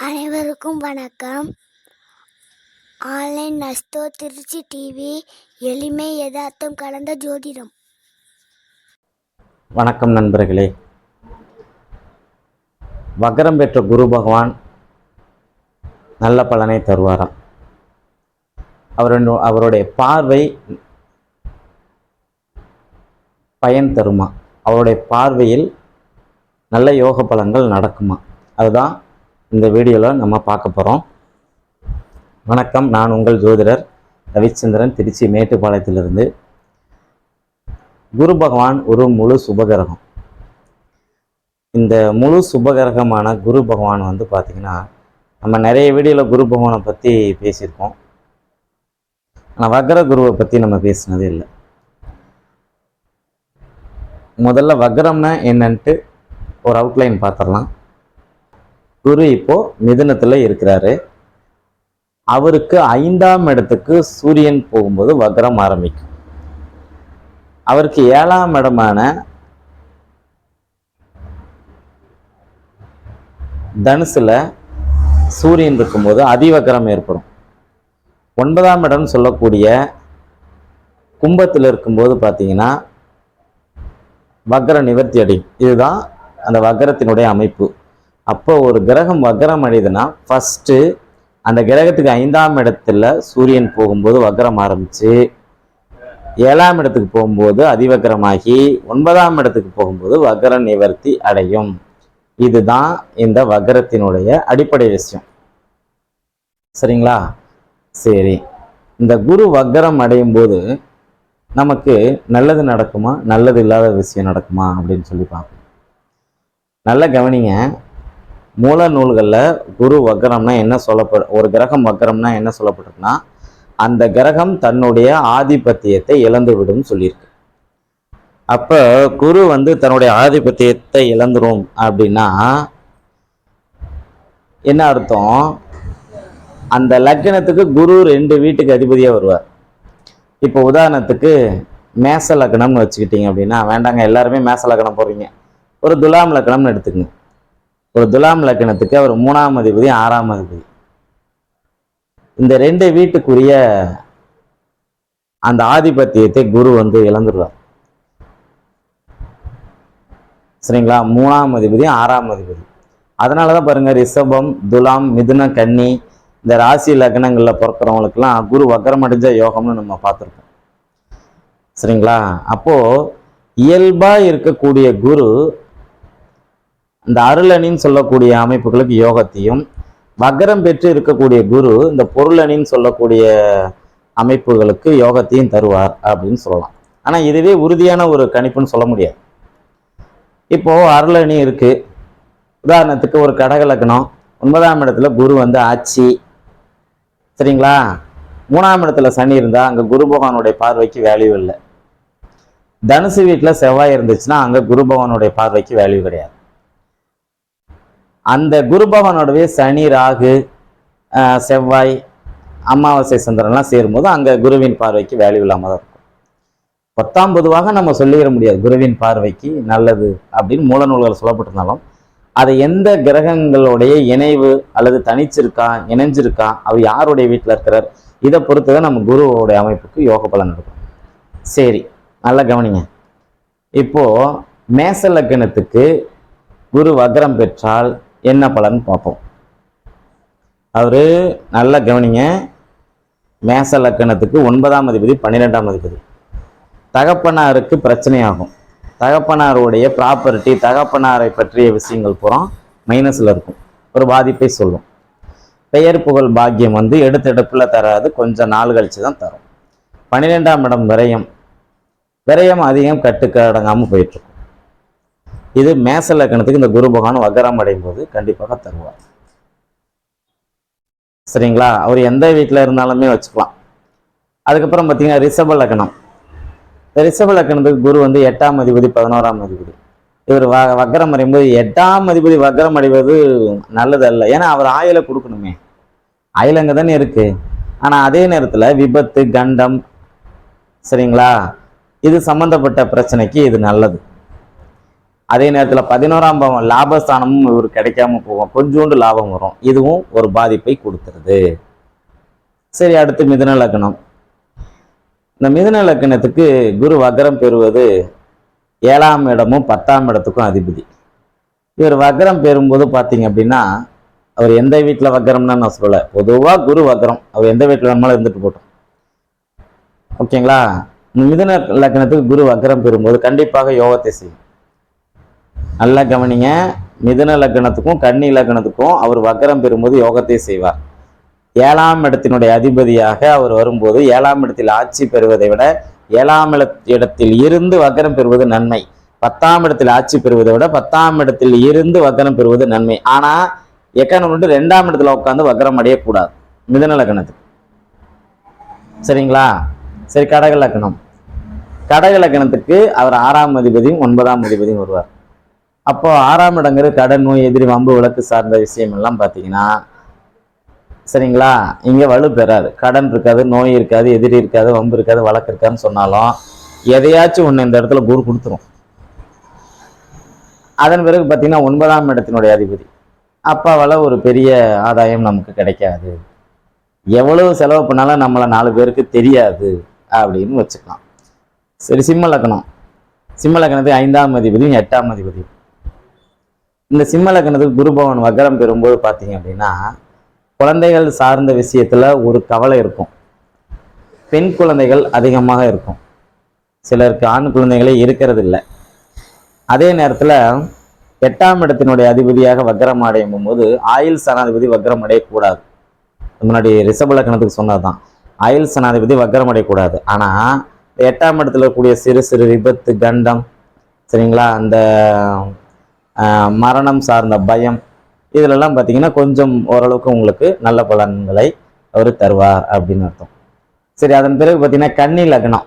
அனைவருக்கும் வணக்கம். Online நஸ்தோ Trichy TV எளிமை யதார்த்தம் கலந்த ஜோதிடம். வணக்கம் நண்பர்களே. வக்கரம் பெற்ற குரு பகவான் நல்ல பலனை தருவாராம். அவருடைய அவருடைய பார்வை பயன் தருமா? அவருடைய பார்வையில் நல்ல யோக பலங்கள் நடக்குமா? அதுதான் இந்த வீடியோவில் நம்ம பார்க்க போகிறோம் வணக்கம் நான் உங்கள் ஜோதிடர் ரவிச்சந்திரன் திருச்சி மேட்டுப்பாளையத்திலிருந்து. குரு பகவான் ஒரு முழு சுபகிரகம். இந்த முழு சுபகிரகமான குரு பகவான் வந்து பார்த்திங்கன்னா நம்ம நிறைய வீடியோவில் குரு பகவானை பற்றி பேசியிருக்கோம். ஆனால் வக்ர குருவை பற்றி நம்ம பேசினதே இல்லை. முதல்ல வக்ரம்னா என்னன்ட்டு ஒரு அவுட்லைன் பார்த்துடலாம் குரு இப்போ மிதனத்துல இருக்கிறாரு. அவருக்கு ஐந்தாம் இடத்துக்கு சூரியன் போகும்போது வக்ரம் ஆரம்பிக்கும். அவருக்கு ஏழாம் இடமான தனுசுல சூரியன் இருக்கும்போது அதிவக்கரம் ஏற்படும். ஒன்பதாம் இடம் சொல்லக்கூடிய கும்பத்தில் இருக்கும்போது பார்த்தீங்கன்னா வக்கர நிவர்த்தி அடையும். இதுதான் அந்த வக்கரத்தினுடைய அமைப்பு. அப்போ ஒரு கிரகம் வக்கரம் அடையுதுன்னா ஃபஸ்ட்டு அந்த கிரகத்துக்கு ஐந்தாம் இடத்துல சூரியன் போகும்போது வக்கரம் ஆரம்பிச்சு ஏழாம் இடத்துக்கு போகும்போது அதிவக்கரமாகி ஒன்பதாம் இடத்துக்கு போகும்போது வக்கர நிவர்த்தி அடையும். இதுதான் இந்த வக்கரத்தினுடைய அடிப்படை விஷயம். சரிங்களா? சரி. இந்த குரு வக்கரம் அடையும் போது நமக்கு நல்லது நடக்குமா? நல்லது இல்லாத விஷயம் நடக்குமா? அப்படின்னு சொல்லி பார்ப்போம் நல்ல கவனிங்க. மூல நூல்களில் குரு வக்கரம்னா என்ன சொல்லப்படு ஒரு கிரகம் வக்கரம்னா என்ன சொல்லப்பட்டிருக்குன்னா அந்த கிரகம் தன்னுடைய ஆதிபத்தியத்தை இழந்து விடும் சொல்லியிருக்கு. அப்போ குரு வந்து தன்னுடைய ஆதிபத்தியத்தை இழந்துரும் அப்படின்னா என்ன அர்த்தம்? அந்த லக்னத்துக்கு குரு ரெண்டு வீட்டுக்கு அதிபதியாக வருவார். இப்போ உதாரணத்துக்கு மேச லக்னம்னு வச்சுக்கிட்டீங்க அப்படின்னா வேண்டாங்க எல்லாருமே மேச லக்னம் போடுறீங்க. ஒரு துலாம் லக்னம்னு எடுத்துக்கங்க. ஒரு துலாம் லக்னத்துக்கு அவர் மூணாம் அதிபதி ஆறாம் அதிபதி. இந்த ரெண்டு வீட்டுக்குரிய அந்த ஆதிபத்தியத்தை குரு வந்து இழந்துருவார். சரிங்களா? மூணாம் அதிபதி ஆறாம் அதிபதி. அதனால தான் பாருங்க ரிஷபம் துலாம் மிதுன கன்னி இந்த ராசி லக்னங்களில் பிறக்கிறவங்களுக்கெல்லாம் குரு வக்கரம் அடைஞ்ச யோகம்னு நம்ம பார்த்துருக்கோம் சரிங்களா? அப்போ இயல்பா இருக்கக்கூடிய குரு இந்த அருளணின்னு சொல்லக்கூடிய அமைப்புகளுக்கு யோகத்தையும் வக்கரம் பெற்று இருக்கக்கூடிய குரு இந்த பொருளணின்னு சொல்லக்கூடிய அமைப்புகளுக்கு யோகத்தையும் தருவார் அப்படின்னு சொல்லலாம். ஆனால் இதுவே உறுதியான ஒரு கணிப்புன்னு சொல்ல முடியாது. இப்போது அருளணி இருக்குது உதாரணத்துக்கு ஒரு கடகலக்கணம் ஒன்பதாம் இடத்துல குரு வந்து ஆட்சி. சரிங்களா? மூணாம் இடத்துல சனி இருந்தால் அங்கே குரு பகவானுடைய பார்வைக்கு வேல்யூ இல்லை. தனுசு வீட்டில் செவ்வாய் இருந்துச்சுன்னா அங்கே குரு பகவானுடைய பார்வைக்கு வேல்யூ கிடையாது. அந்த குரு பகவானோடவே சனி ராகு செவ்வாய் அமாவாசை சந்திரன்லாம் சேரும்போது அங்கே குருவின் பார்வைக்கு வேல்யூ இல்லாமல் தான் இருக்கும். பத்தாம் பொதுவாக நம்ம சொல்லிட முடியாது. குருவின் பார்வைக்கு நல்லது அப்படின்னு மூல நூல்கள் சொல்லப்பட்டிருந்தாலும் அதை எந்த கிரகங்களுடைய இணைவு அல்லது தனிச்சிருக்கா இணைஞ்சிருக்கா அவர் யாருடைய வீட்டில் இருக்கிறார் இதை பொறுத்து தான் நம்ம குருவோடைய அமைப்புக்கு யோக பலன் இருக்கும். சரி நல்லா கவனிங்க. இப்போது மேச லக்னத்துக்கு குரு வக்ரம் பெற்றால் என்ன பலன் பார்ப்போம். அவர் நல்லா கவனிங்க. மேச லக்கணத்துக்கு ஒன்பதாம் அதிபதி பன்னிரெண்டாம் அதிபதி. தகப்பனாருக்கு பிரச்சனையாகும். தகப்பனாருடைய ப்ராப்பர்ட்டி தகப்பனாரை பற்றிய விஷயங்கள் பூரா மைனஸில் இருக்கும். ஒரு பாதிப்பை சொல்லும். பெயர் புகழ் பாக்கியம் வந்து எடுத்தெடுப்பில் தராது. கொஞ்சம் நாள் கழித்து தான் தரும். பன்னிரெண்டாம் இடம் விரயம். விரயம் அதிகம் கட்டுக்கடங்காமல் போயிட்டுருக்கும் இது மேச லக்கணத்துக்கு இந்த குரு பகவான் வக்கரம் அடையும் போது கண்டிப்பாக தருவார். சரிங்களா? அவர் எந்த வீட்டில் இருந்தாலுமே வச்சுக்கலாம். அதுக்கப்புறம் பார்த்தீங்கன்னா ரிஷப லக்கணம். இந்த ரிஷப லக்கணத்துக்கு குரு வந்து எட்டாம் அதிபதி பதினோராம் அதிபதி. இவர் வ வக்கரம் அடையும் போது எட்டாம் அதிபதி வக்கரம் அடைவது நல்லது அல்ல ஏன்னா அவர் ஆயில கொடுக்கணுமே. ஆயில் அங்கே தானே இருக்கு. ஆனால் அதே நேரத்தில் விபத்து கண்டம் சரிங்களா? இது சம்பந்தப்பட்ட பிரச்சனைக்கு இது நல்லது. அதே நேரத்தில் பதினோராம் பாவம் லாபஸ்தானமும் இவர் கிடைக்காம போகும். கொஞ்சோண்டு லாபம் வரும். இதுவும் ஒரு பாதிப்பை கொடுத்துருது. சரி அடுத்து மிதன லக்னம். இந்த மிதன லக்னத்துக்கு குரு வக்ரம் பெறுவது ஏழாம் இடமும் பத்தாம் இடத்துக்கும் அதிபதி. இவர் வக்ரம் பெறும்போது பார்த்தீங்க அப்படின்னா அவர் எந்த வீட்டில் வக்ரம்னு நான் சொல்லலை. பொதுவாக குரு வக்ரம். அவர் எந்த வீட்டில் வேணுமாலும் இருந்துட்டு போட்டோம் ஓகேங்களா? மிதுன லக்னத்துக்கு குரு வக்ரம் பெறும்போது கண்டிப்பாக யோகத்தை செய்யும். நல்லா கவனிங்க. மிதுன லக்னத்துக்கும் கன்னி லக்னத்துக்கும் அவர் வக்கரம் பெறும்போது யோகத்தை செய்வார். ஏழாம் இடத்தினுடைய அதிபதியாக அவர் வரும்போது ஏழாம் இடத்தில் ஆட்சி பெறுவதை விட ஏழாம் இடத்தில் இருந்து வக்கரம் பெறுவது நன்மை. பத்தாம் இடத்தில் ஆட்சி பெறுவதை விட பத்தாம் இடத்தில் இருந்து வக்கரம் பெறுவது நன்மை. ஆனால் எக்கனம் ரெண்டாம் இடத்துல உட்காந்து வக்கரம் அடையக்கூடாது. மிதன லக்னத்துக்கு. சரிங்களா? சரி கடக லக்னம். கடக லக்னத்துக்கு அவர் ஆறாம் அதிபதியும் ஒன்பதாம் அதிபதியும் வருவார். அப்போ ஆறாம் இடங்கிற கடன் நோய் எதிரி வம்பு விளக்கு சார்ந்த விஷயம் எல்லாம் பார்த்தீங்கன்னா சரிங்களா? இங்கே வலு பெறாது. கடன் இருக்காது நோய் இருக்காது எதிரி இருக்காது வம்பு இருக்காது வழக்கு இருக்காதுன்னு சொன்னாலும் எதையாச்சும் ஒன்று இந்த இடத்துல குரு கொடுத்துரும். அதன் பிறகு பார்த்தீங்கன்னா ஒன்பதாம் இடத்தினுடைய அதிபதி. அப்பாவால் ஒரு பெரிய ஆதாயம் நமக்கு கிடைக்காது. எவ்வளவு செலவு பண்ணாலும் நம்மளை நாலு பேருக்கு தெரியாது அப்படின்னு வச்சுக்கலாம். சரி சிம்ம லக்னம் சிம்ம லக்னத்துக்கு ஐந்தாம் அதிபதியும் எட்டாம் அதிபதியும். இந்த சிம்ம லக்னத்துக்கு குரு வக்கரம் பெறும்போது பார்த்தீங்க அப்படின்னா குழந்தைகள் சார்ந்த விஷயத்தில் ஒரு கவலை இருக்கும். பெண் குழந்தைகள் அதிகமாக இருக்கும். சிலருக்கு ஆண் குழந்தைகளே இருக்கிறது இல்லை அதே நேரத்தில் எட்டாம் இடத்தினுடைய அதிபதியாக வக்கரம் அடையும் போது ஆயுள் சனாதிபதி வக்கரம் அடையக்கூடாது. முன்னாடி ரிஷப லக்னத்துக்கு சொன்னதுதான். ஆயுள் சனாதிபதி வக்கரம் அடையக்கூடாது. ஆனால் எட்டாம் இடத்துல இருக்கக்கூடிய சிறு சிறு விபத்து கண்டம் சரிங்களா? அந்த மரணம் சார்ந்த பயம் இதிலெல்லாம் பார்த்தீங்கன்னா கொஞ்சம் ஓரளவுக்கு உங்களுக்கு நல்ல பலன்களை அவர் தருவார் அப்படின்னு அர்த்தம். சரி அதன் பிறகு பார்த்தீங்கன்னா கன்னி லக்னம்.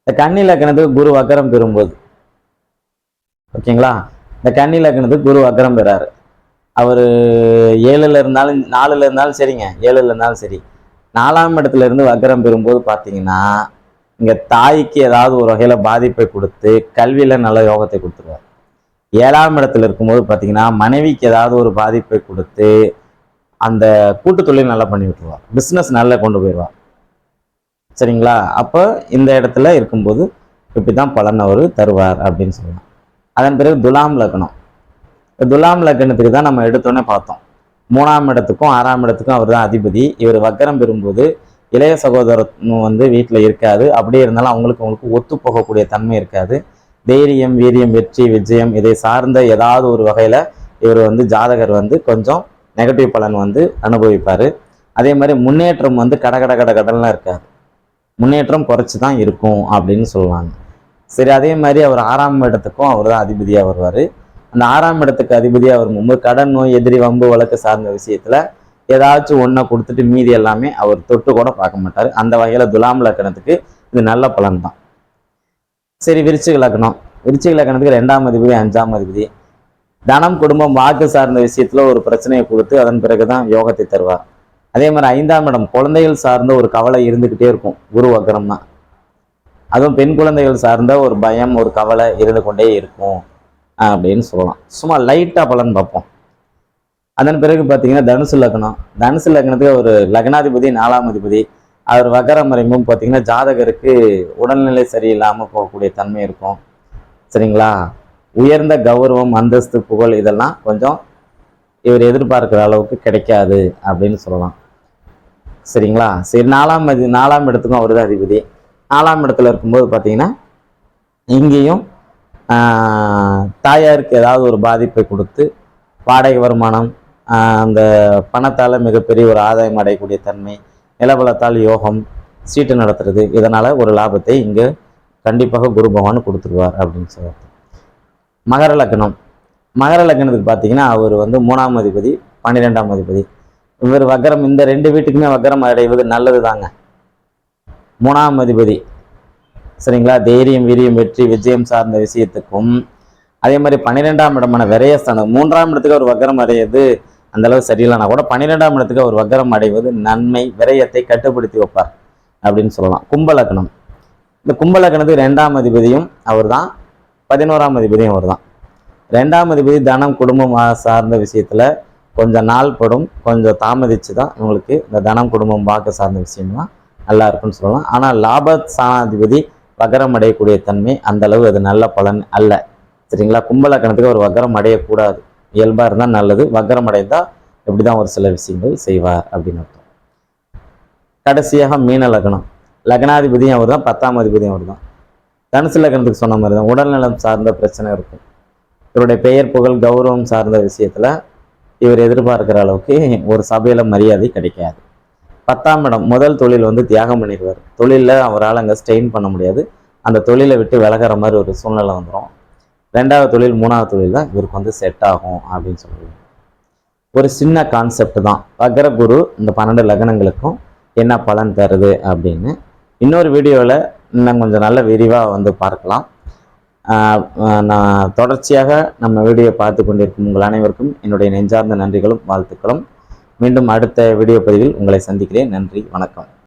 இந்த கன்னி லக்னத்துக்கு குரு அக்கரம் பெறும்போது ஓகேங்களா? இந்த கன்னி லக்னத்துக்கு குரு அக்கரம் பெறாரு. அவர் ஏழுல இருந்தாலும் நாலுல இருந்தாலும் சரிங்க ஏழுல இருந்தாலும் சரி. நாலாம் இடத்துல இருந்து வக்கரம் பெறும்போது பார்த்தீங்கன்னா இங்க தாய்க்கு ஏதாவது ஒரு வகையில் பாதிப்பை கொடுத்து கல்வியில நல்ல யோகத்தை கொடுத்துருவார். ஏழாம் இடத்துல இருக்கும்போது பார்த்தீங்கன்னா மனைவிக்கு ஏதாவது ஒரு பாதிப்பை கொடுத்து அந்த கூட்டு தொழில் நல்லா பண்ணி விட்டுருவார் பிஸ்னஸ் நல்லா கொண்டு போயிடுவார் சரிங்களா? அப்போ இந்த இடத்துல இருக்கும்போது இப்படி தான் பலன் அவர் தருவார் அப்படின்னு சொல்லலாம். அதன் பிறகு துலாம் லக்னம். துலாம் லக்னத்துக்கு தான் நம்ம எடுத்தோன்னே பார்த்தோம். மூணாம் இடத்துக்கும் ஆறாம் இடத்துக்கும் அவர் தான் அதிபதி. இவர் வக்கரம் பெறும்போது இளைய சகோதரனும் வந்து வீட்டில் இருக்காது. அப்படியே இருந்தாலும் அவங்களுக்கு அவங்களுக்கு ஒத்து போகக்கூடிய தன்மை இருக்காது. தைரியம் வீரியம் வெற்றி விஜயம் இதை சார்ந்த ஏதாவது ஒரு வகையில் இவர் வந்து ஜாதகர் வந்து கொஞ்சம் நெகட்டிவ் பலன் வந்து அனுபவிப்பார். அதே மாதிரி முன்னேற்றம் வந்து கட கட கட கடன்லாம் இருக்காது. முன்னேற்றம் குறைச்சி தான் இருக்கும் அப்படின்னு சொல்லுவாங்க. சரி அதே மாதிரி அவர் ஆறாம் இடத்துக்கும் அவர் தான் அதிபதியாக வருவார். அந்த ஆறாம் இடத்துக்கு அதிபதியாக வரும்போது கடன் நோய் எதிரி வம்பு வழக்கு சார்ந்த விஷயத்தில் ஏதாச்சும் ஒன்றை கொடுத்துட்டு மீதி எல்லாமே அவர் தொட்டு கூட பார்க்க மாட்டார். அந்த வகையில் துலாம் லக்கணத்துக்கு இது நல்ல பலன் தான் சரி விருச்சிக லக்னம். விருச்சிக லக்னத்துக்கு ரெண்டாம் அதிபதி அஞ்சாம் அதிபதி. தனம் குடும்பம் வாக்கு சார்ந்த விஷயத்துல ஒரு பிரச்சனையை கொடுத்து அதன் பிறகுதான் யோகத்தை தருவார். அதே மாதிரி ஐந்தாம் இடம் குழந்தைகள் சார்ந்த ஒரு கவலை இருந்துக்கிட்டே இருக்கும். குரு வக்கரம் தான் அதுவும் பெண் குழந்தைகள் சார்ந்த ஒரு பயம் ஒரு கவலை இருந்து கொண்டே இருக்கும். அப்படின்னு சொல்லலாம். சும்மா லைட்டாக பலன் பார்ப்போம். அதன் பிறகு பார்த்தீங்கன்னா தனுசு லக்னம். தனுசு லக்னத்துக்கு ஒரு லக்னாதிபதி நாலாம் அதிபதி. அவர் வகர மறைமும் பார்த்தீங்கன்னா ஜாதகருக்கு உடல்நிலை சரியில்லாமல் போகக்கூடிய தன்மை இருக்கும். சரிங்களா? உயர்ந்த கௌரவம் அந்தஸ்து புகழ் இதெல்லாம் கொஞ்சம் இவர் எதிர்பார்க்குற அளவுக்கு கிடைக்காது அப்படின்னு சொல்லலாம். சரிங்களா? சரி நாலாம் அதி நாலாம் இடத்துக்கும் அவர் தான் அதிபதி. நாலாம் இடத்துல இருக்கும்போது பார்த்தீங்கன்னா இங்கேயும் தாயாருக்கு ஏதாவது ஒரு பாதிப்பை கொடுத்து வாடகை வருமானம் அந்த பணத்தால் மிகப்பெரிய ஒரு ஆதாயம் அடையக்கூடிய தன்மை நிலபலத்தால் யோகம் சீட்டு நடத்துறது இதனால் ஒரு லாபத்தை இங்கே கண்டிப்பாக குரு பகவான் கொடுத்துருவார் அப்படின்னு சொல்லுவார் மகர லக்னம். மகர லக்னத்துக்கு பார்த்தீங்கன்னா அவர் வந்து மூணாம் அதிபதி பன்னிரெண்டாம் அதிபதி. இவர் வக்கரம் இந்த ரெண்டு வீட்டுக்குமே வக்கரம் அடைவது நல்லது தாங்க மூணாம் அதிபதி. சரிங்களா? தைரியம் வீரியம் வெற்றி விஜயம் சார்ந்த விஷயத்துக்கும் அதே மாதிரி பன்னிரெண்டாம் இடமான விரயஸ்தானம் மூன்றாம் இடத்துக்கு அவர் வக்கரம் அடையது அந்த அளவு சரியில்லைனா கூட பன்னிரெண்டாம் இடத்துக்கு அவர் வக்கரம் அடைவது நன்மை விரயத்தை கட்டுப்படுத்தி வைப்பார் அப்படின்னு சொல்லலாம். கும்பலக்கணம் இந்த கும்பலக்கணத்துக்கு ரெண்டாம் அதிபதியும் அவர் தான் பதினோராம் அதிபதியும் அவர் தான் ரெண்டாம் அதிபதி தனம் குடும்பம் சார்ந்த விஷயத்தில் கொஞ்சம் நாள் படும் கொஞ்சம் தாமதிச்சு தான் உங்களுக்கு இந்த தனம் குடும்பம் பார்க்க சார்ந்த விஷயம்லாம் நல்லா இருக்குன்னு சொல்லலாம். ஆனால் லாப சாணாதிபதி வகரம் அடையக்கூடிய தன்மை அந்தளவு அது நல்ல பலன் அல்ல. சரிங்களா? கும்பலக்கணத்துக்கு ஒரு வகரம் அடையக்கூடாது. இயல்பாக இருந்தால் நல்லது வக்கரம் அடைந்தால் இப்படி தான் ஒரு சில விஷயங்கள் செய்வார் அப்படின்னு அர்த்தம். கடைசியாக மீன லக்னம். லக்னாதிபதியும் அவர் தான் பத்தாம் அதிபதியும் அவர் தான் தனுசு லக்னத்துக்கு சொன்ன மாதிரி தான் உடல்நலம் சார்ந்த பிரச்சனை இருக்கும். இவருடைய பெயர் புகழ் கௌரவம் சார்ந்த விஷயத்துல இவர் எதிர்பார்க்கிற அளவுக்கு ஒரு சபையில் மரியாதை கிடைக்காது. பத்தாம் இடம் முதல் தொழில் வந்து தியாகம் பண்ணிடுவார். தொழிலில் அவரால் அங்கே ஸ்டெயின் பண்ண முடியாது. அந்த தொழிலை விட்டு விலகிற மாதிரி ஒரு சூழ்நிலை வந்துடும் ரெண்டாவது தொழில் மூணாவது தொழில் தான் இவருக்கு வந்து செட் ஆகும் அப்படின்னு சொல்லுவாங்க ஒரு சின்ன கான்செப்ட் தான். வக்கர குரு இந்த பன்னெண்டு லக்னங்களுக்கும் என்ன பலன் தருது அப்படின்னு. இன்னொரு வீடியோவில் இன்னும் கொஞ்சம் நல்ல விரிவாக வந்து பார்க்கலாம். நான் தொடர்ச்சியாக நம்ம வீடியோ பார்த்து கொண்டிருக்கும் உங்கள் அனைவருக்கும் என்னுடைய நெஞ்சார்ந்த நன்றிகளும் வாழ்த்துக்களும். மீண்டும் அடுத்த வீடியோ பதிவில் உங்களை சந்திக்கிறேன். நன்றி வணக்கம்.